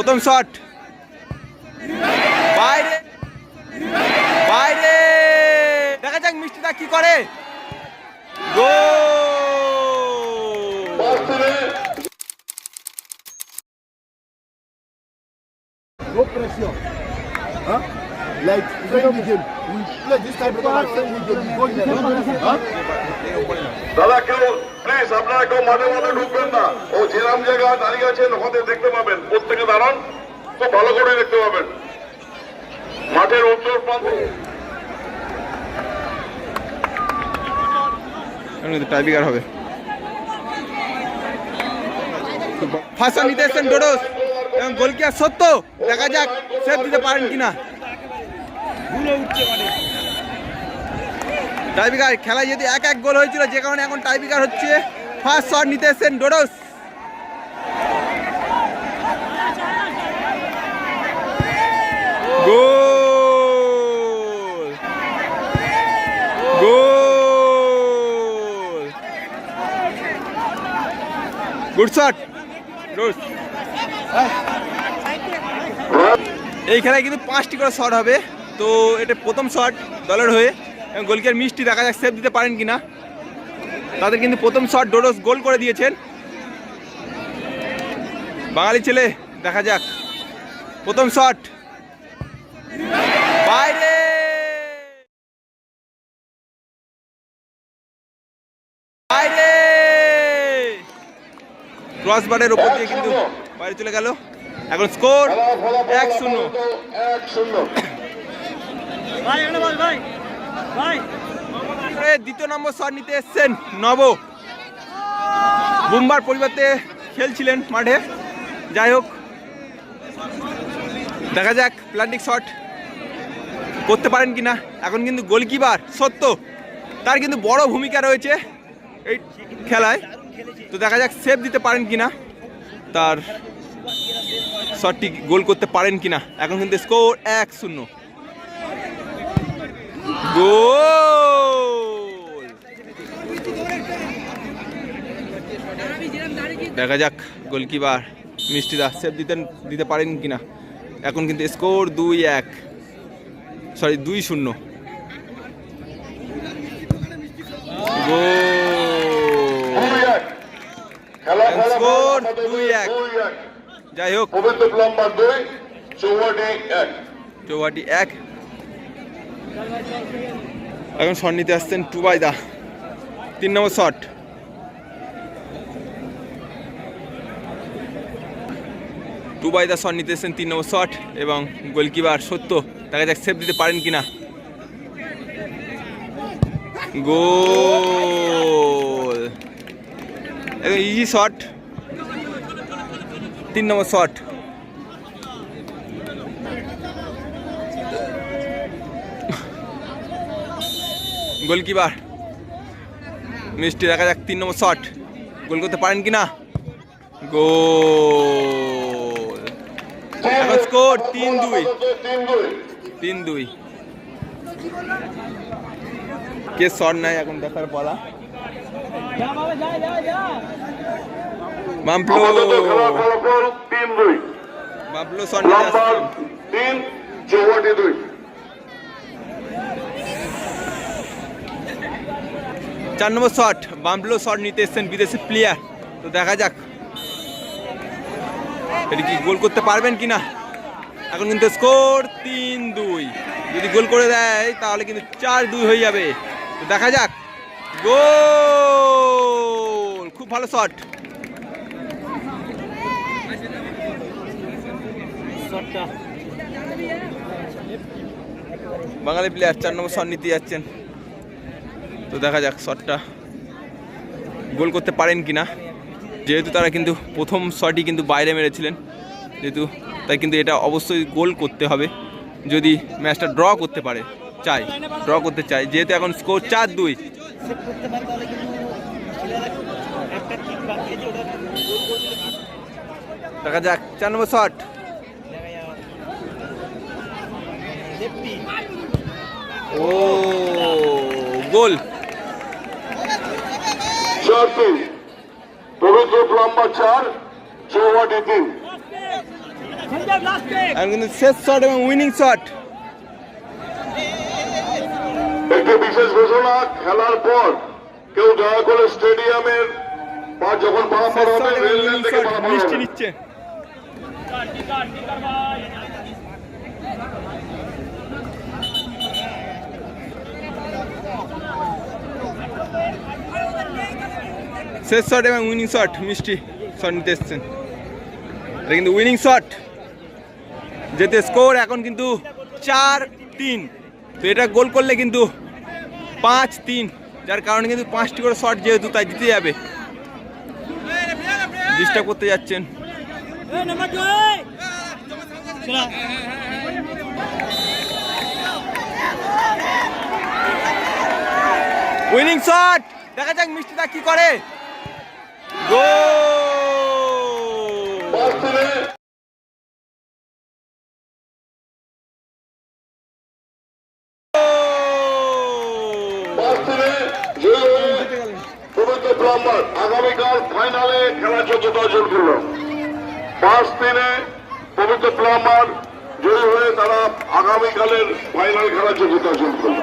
প্রথম শট। বাইরে। বাইরে। দেখা যাক মিষ্টিটা কি করে। দাদা কেমন প্লিজ আপনারা কেউ মাঠে মাঠে ঢুকবেন না। ও যেরাম জায়গায় দাঁড়িয়ে আছেন ওখানে দেখতে পাবেন। প্রত্যেকে দাঁড়ান তো ভালো করে দেখতে পাবেন। মাঠের উত্তর প্রান্তে। হবে। ফাঁসা নিতে এসছেন ডোডোস। এবং গোলকিয়ার সত্য। দেখা যাক সেভ দিতে পারেন কিনা। টাইব্রেকার খেলায় যদি এক এক গোল হয়েছিল, যে কারণে এখন টাইব্রেকার হচ্ছে। ফার্স্ট শট নিতে এসছেন ডোডোস। গুড শট গুড এই খেলায় কিন্তু পাঁচটি করে শট হবে। তো এটা প্রথম শট দলের হয়ে। এবং গোলকিয়ার মিষ্টি দেখা যাক সেভ দিতে পারেন কিনা। তাদের কিন্তু প্রথম শট ডোডোস গোল করে দিয়েছেন। বাঙালি ছেলে দেখা যাক। প্রথম শট বাইরে! বাইরে! ক্রস বারের উপর দিয়ে কিন্তু বাইরে চলে গেল। এখন স্কোর এক শূন্য। এক শূন্য। এ দ্বিতীয় নম্বর শট নিতে এসছেন নব। বুম্বার পরিবর্তে খেলছিলেন মাঠে। যাই হোক, দেখা যাক প্ল্যান্টিক শট করতে পারেন কিনা। এখন কিন্তু গোলকিপার সত্য, তার কিন্তু বড় ভূমিকা রয়েছে এই খেলায়। তো দেখা যাক সেভ দিতে পারেন কিনা, তার শটটি গোল করতে পারেন কিনা। এখন কিন্তু স্কোর এক শূন্য। গোল! দেখা যাক গোলকিপার মিষ্টিদা সেভ দিতে দিতে পারেন কিনা? এখন কিন্তু স্কোর দুই এক। সরি দুই শূন্য। গোল! দুই এক। যাই হোক। চৌহাটি এক। চৌহাটি এক। এখন শট নিতে আসছেন টুবাইদা। তিন নম্বর শট। টুবাইদা শট নিতে এসছেন তিন নম্বর শট এবং গোলকিপার সত্য, দেখা যাক সেভ দিতে পারেন কিনা। গোল। একদম ইজি শট তিন নম্বর শট গোলকিপার। মিষ্টি, দেখা যাক, তিন নম্বর শট। গোল করতে পারেন কিনা গোল। এখন স্কোর তিন দুই। তিন দুই। কে শট নাই এখন দেখার পালা? মামপ্লো মামপ্লো শট প্লাম্বার তিন চৌহাটি দুই। চার নম্বর শট বামপ্লো শট নিতে এসছেন বিদেশি প্লেয়ার তো দেখা যাক। এটা কি গোল করতে পারবেন কি না এখন কিন্তু স্কোর তিন দুই। যদি গোল করে দেয়, তাহলে কিন্তু চার দুই হয়ে যাবে। তো দেখা যাক। গোল! খুব ভালো শট। বাঙালি প্লেয়ার চার নম্বর শট নিতে যাচ্ছেন। তো দেখা যাক শটটা গোল করতে পারেন কি না যেহেতু তারা কিন্তু প্রথম শটই কিন্তু বাইরে মেরেছিলেন, যেহেতু তাই কিন্তু এটা অবশ্যই গোল করতে হবে। যদি ম্যাচটা ড্র করতে পারে, চাই, ড্র করতে চাই। যেহেতু এখন স্কোর চার দুই। দেখা যাক, চার নম্বর শট। ও, গোল। চার পবিত্র প্লাম্বার চার চৌহাটি তিন। কিন্তু শেষ শট এবং উইনিং শট একটি বিশেষ ঘোষণা খেলার পর কেউ দয়া করে স্টেডিয়ামের বা যখন পারাপার হবে রেল লাইন থেকে পারাপার মিষ্টি হবে। শেষ শট এবং উইনিং শট মিষ্টি শট নিতে এসছেন। এটা কিন্তু উইনিং শট যেতে স্কোর এখন কিন্তু চার তিন। তো এটা গোল করলে কিন্তু পাঁচ তিন। যার কারণে কিন্তু পাঁচটি করে শট যেহেতু, তাই জিতে যাবে। ডিস্টার্ব করতে যাচ্ছেন। উইনিং শট দেখা যাক মিষ্টিদা কি করে। প্লাম্বার আগামীকাল ফাইনালে পবিত্র প্লাম্বার জয়ী হয়ে তারা আগামীকালের ফাইনাল খেলার যোগ্যতা অর্জন করল।